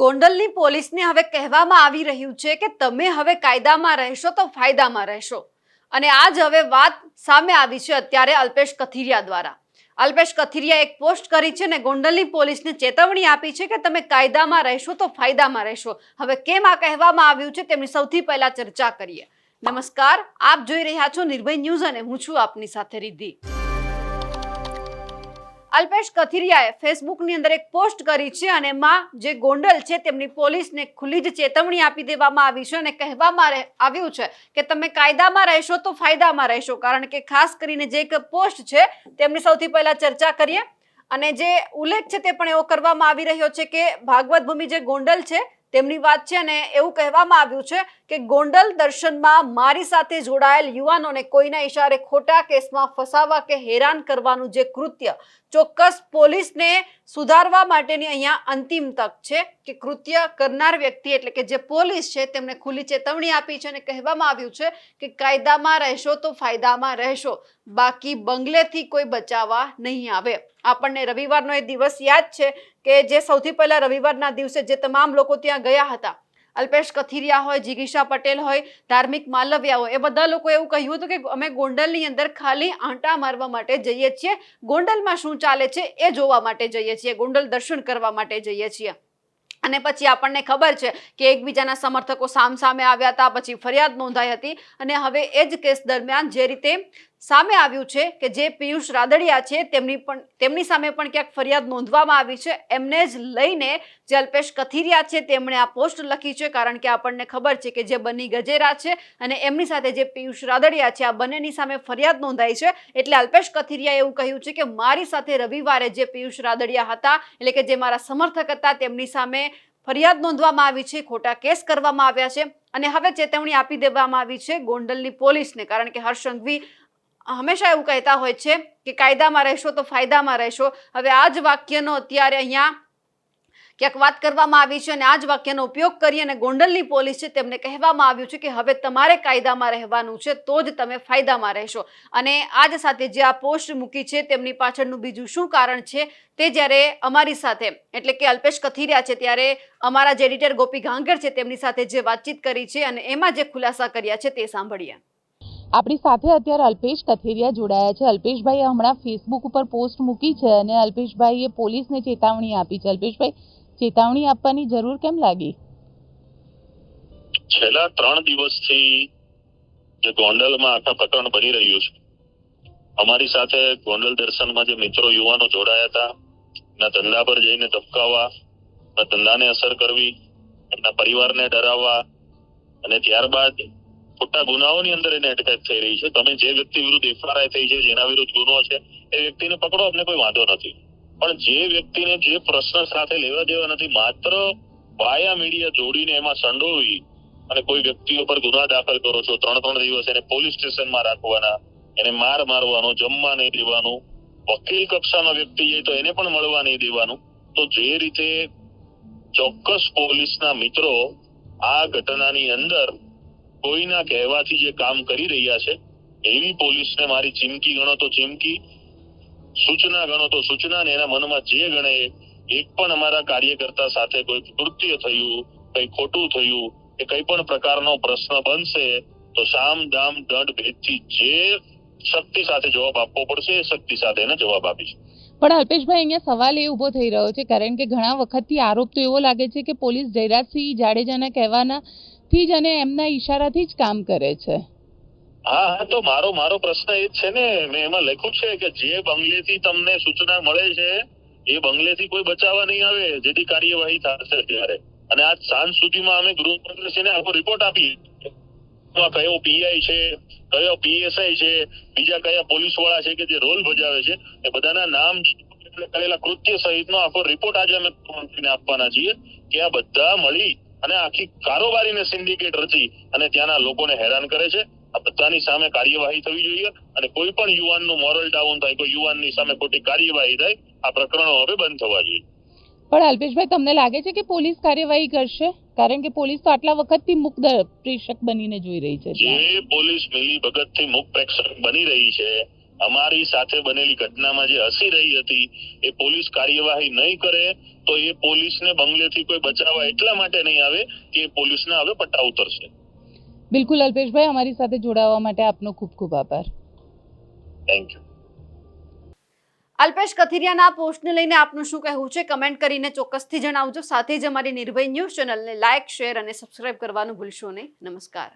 ગોંડલની પોલીસને હવે કહેવામાં આવી રહ્યું છે કે તમે હવે કાયદામાં રહેશો તો ફાયદામાં રહેશો. અને આજ હવે વાત સામે આવી છે અત્યારે અલ્પેશ કથિરિયા દ્વારા. અલ્પેશ કથિરિયા એક પોસ્ટ કરી છે ને ગોંડલની પોલીસને ચેતવણી આપી છે કે તમે કાયદામાં રહેશો તો ફાયદામાં રહેશો. હવે કેમ આ કહેવામાં આવ્યું છે તેમની સૌથી પહેલા ચર્ચા કરીએ. નમસ્કાર, આપ જોઈ રહ્યા છો નિર્ભય ન્યૂઝ અને હું છું આપની સાથે રિદ્ધિ. અલ્પેશ કથિરિયાએ ફેસબુકની અંદર એક પોસ્ટ કરી છે અને એમાં જે ગોંડલ છે તેમની પોલીસને ખુલ્લી જ ચેતવણી આપી દેવામાં આવી છે અને કહેવામાં આવ્યું છે કે તમે કાયદામાં રહેશો તો ફાયદામાં રહેશો, કારણ કે ખાસ કરીને જે એક પોસ્ટ છે તેમની સૌથી પહેલા ચર્ચા કરીએ. અને જે ઉલ્લેખ છે તે પણ એવો કરવામાં આવી રહ્યો છે કે ભાગવત ભૂમિ જે ગોંડલ છે તેમની વાત છે અને એવું કહેવામાં આવ્યું છે કે ગોંડલ દર્શનમાં મારી સાથે જોડાયેલ યુવાનોને કોઈના ઈશારે ખોટા કેસમાં ફસાવા કે હેરાન કરવાનું જે કૃત્ય ચોક્કસ પોલીસને સુધારવા માટેની અહીંયા અંતિમ તક છે કે કૃત્ય કરનાર વ્યક્તિ એટલે કે જે પોલીસ છે તેમને ખુલ્લી ચેતવણી આપી છે અને કહેવામાં આવ્યું છે કે કાયદામાં રહેશો તો ફાયદામાં રહેશો. બાકી બંગલેથી કોઈ બચાવવા નહીં આવે. આપણને રવિવારનો એ દિવસ યાદ છે કે જે સૌથી પહેલા રવિવારના દિવસે જે તમામ લોકો ત્યાં ગયા હતા અલ્પેશ કથિરિયા હોય જિગીશા પટેલ હોય, ધાર્મિક માલવ્યા હોય, એ બધા લોકો એવું કહ્યું હતું કે અમે ગોંડલની અંદર ખાલી આંટા મારવા માટે જઈએ છીએ. ગોંડલમાં શું ચાલે છે એ જોવા માટે જઈએ છીએ. ગોંડલ દર્શન કરવા માટે જઈએ છીએ. અને પછી આપણને ખબર છે કે એકબીજાના સમર્થકો સામ સામે આવ્યા હતા, પછી ફરિયાદ નોંધાઈ હતી અને હવે એ જ કેસ દરમિયાન જે રીતે સામે આવ્યું છે કે જે પિયુષ રાદડિયા છે, તેમની પણ, તેમની સામે પણ ક્યાંક ફરિયાદ નોંધવામાં આવી છે. એમને જ લઈને જે અલ્પેશ કથિરિયા છે, તેમણે આ પોસ્ટ લખી છે, કારણ કે આપણને ખબર છે કે જે બની ગજેરા છે અને એમની સાથે જે પિયુષ રાદડિયા છે, આ બંનેની સામે ફરિયાદ નોંધાઈ છે. એટલે અલ્પેશ કથિરિયાએ એવું કહ્યું છે કે મારી સાથે રવિવારે જે પિયુષ રાદડિયા હતા, એટલે કે જે મારા સમર્થક હતા, તેમની સામે ફરિયાદ નોંધવામાં આવી છે, ખોટા કેસ કરવામાં આવ્યા છે. અને હવે ચેતવણી આપી દેવામાં આવી છે ગોંડલની પોલીસને, કારણ કે હર્ષ સંઘવી હંમેશા એવું કહેતા હોય છે કે કાયદામાં રહેશો તો ફાયદામાં રહેશો. હવે આ જ વાક્યનો અત્યારે અહીંયા ક્યાંક વાત કરવામાં આવી છે અને આ જ વાક્યનો ઉપયોગ કરી અને ગોંડલની પોલીસ છે તેમને કહેવામાં આવ્યું છે કે હવે તમારે કાયદામાં રહેવાનું છે તો જ તમે ફાયદામાં રહેશો. અને આ જ સાથે જે આ પોસ્ટ મૂકી છે તેમની પાછળનું બીજું શું કારણ છે તે જ્યારે અમારી સાથે, એટલે કે અલ્પેશ કથિરિયા છે ત્યારે અમારા જે એડિટર ગોપી ગાંગર છે તેમની સાથે જે વાતચીત કરી છે અને એમાં જે ખુલાસા કર્યા છે તે સાંભળીએ. આપણી સાથે અત્યારે અલ્પેશ કથેરિયા જોડાયા છે. અલ્પેશભાઈએ હમણાં ફેસબુક ઉપર પોસ્ટ મૂકી છે અને અલ્પેશભાઈએ પોલીસને ચેતવણી આપી છે. અલ્પેશભાઈ, ચેતવણી આપવાની જરૂર કેમ લાગી? છેલ્લા ત્રણ દિવસથી જે ગોંડલમાં આખા પ્રકરણ બની રહ્યું છે, અમારી સાથે ગોંડલ દર્શનમાં જે મિત્રો યુવાનો જોડાયા હતા એના ધંધા પર જઈને ધપકાવવા એના ધંધાને અસર કરવી, એમના પરિવારને ડરાવવા અને ત્યારબાદ ખોટા ગુનાઓની અંદર એને અટકાયત થઈ રહી છે. તમે જે વ્યક્તિ વિરુદ્ધ એફઆરઆઈ થઈ છે, જેના વિરુદ્ધ ગુનો છે, એ વ્યક્તિને પકડો, અમને કોઈ વાંધો નથી. પણ જે વ્યક્તિને જે પ્રશ્ન સાથે લેવા દેવા નથી, માત્ર વાયા મીડિયા જોડીને એમાં સંડોવી અને કોઈ વ્યક્તિઓ પર ગુના દાખલ કરો છો, ત્રણ ત્રણ દિવસ એને પોલીસ સ્ટેશનમાં રાખવાના, એને માર મારવાનો, જમવા નહીં દેવાનું, વકીલ કક્ષાનો વ્યક્તિ જાય તો એને પણ મળવા નહીં દેવાનું. તો જે રીતે ચોક્કસ પોલીસના મિત્રો આ ઘટનાની અંદર કોઈના કહેવાથી જે કામ કરી રહ્યા છે, એવી પોલીસને મારી ચીમકી ગણો તો ચીમકી, સૂચના ગણો તો સૂચના ને એના મનમાં જે ગણે, એક પણ અમારા કાર્યકર્તા સાથે કોઈ કૃત્ય થયું, કઈ ખોટું થયું, કે કઈ પણ પ્રકારનો પ્રશ્ન બનશે, તો સામ દામ દંડ ભેદથી જે શક્તિ સાથે જવાબ આપવો પડશે, એ શક્તિ સાથે એને જવાબ આપીશ. પણ અલ્પેશભાઈ, અહીંયા સવાલ એ ઊભો થઈ રહ્યો છે, કારણ કે ઘણા વખતથી આરોપ તો એવો લાગે છે કે પોલીસ જયરાજસિંહ જાડેજાના કહેવાના થી જ અને એમના ઈશારાથી જ કામ કરે છે. હા હા, તો મારો મારો પ્રશ્ન એ છે ને, મેં એમાં લખ્યું છે કે જે બંગલેથી તમને સૂચના મળે છે, એ બંગલેથી કોઈ બચાવવા નહીં આવે, જેથી કાર્યવાહી થશે ત્યારે. અને આજ સાંજ સુધીમાં અમે ગૃહમંત્રીશ્રીને આખો રિપોર્ટ આપી કયો પીઆઈ છે, કયો પીએસઆઈ છે, બીજા કયા પોલીસવાળા છે કે જે રોલ ભજાવે છે, એ બધાના નામ કરેલા કૃત્ય સહિતનો આખો રિપોર્ટ આજે અમે ગૃહમંત્રીને આપવાના છીએ કે આ બધા મળી અને આખી કારોબારીને સિન્ડિકેટ રચી અને ત્યાંના લોકોને હેરાન કરે છે. આ બધાની સામે કાર્યવાહી થવી જોઈએ અને કોઈ પણ યુવાનનું મોરલ ડાઉન થાય કોઈ યુવાનની સામે ખોટી કાર્યવાહી થાય આ પ્રકરણો હવે બંધ થવા જોઈએ. પણ અલ્પેશભાઈ તમને લાગે છે કે પોલીસ કાર્યવાહી કરશે? કારણ કે પોલીસ તો આટલા વખતથી મુક્ત પ્રેક્ષક બનીને જોઈ રહી છે. જે પોલીસ મિલી ભગતથી મુક્ત પ્રેક્ષક બની રહી છે અમારી સાથે બનેલી ઘટનામાં જે હસી રહી હતી એ પોલીસ કાર્યવાહી નહીં કરે તો એ પોલીસને બંગલેથી કોઈ બચાવવા એટલા માટે નહીં આવે કે એ પોલીસને હવે પટ્ટા ઉતરશે. બિલકુલ અલ્પેશભાઈ અમારી સાથે જોડાવા માટે આપનો ખૂબ ખૂબ આભાર. થેન્ક યુ અલ્પેશ કથિરિયાના આ પોસ્ટને લઈને આપનું શું કહેવું છે? કમેન્ટ કરીને ચોક્કસથી જણાવજો. સાથે જ અમારી નિર્ભય ન્યૂઝ ચેનલને લાઇક શેર અને સબસ્ક્રાઇબ કરવાનું ભૂલશો નહીં. નમસ્કાર.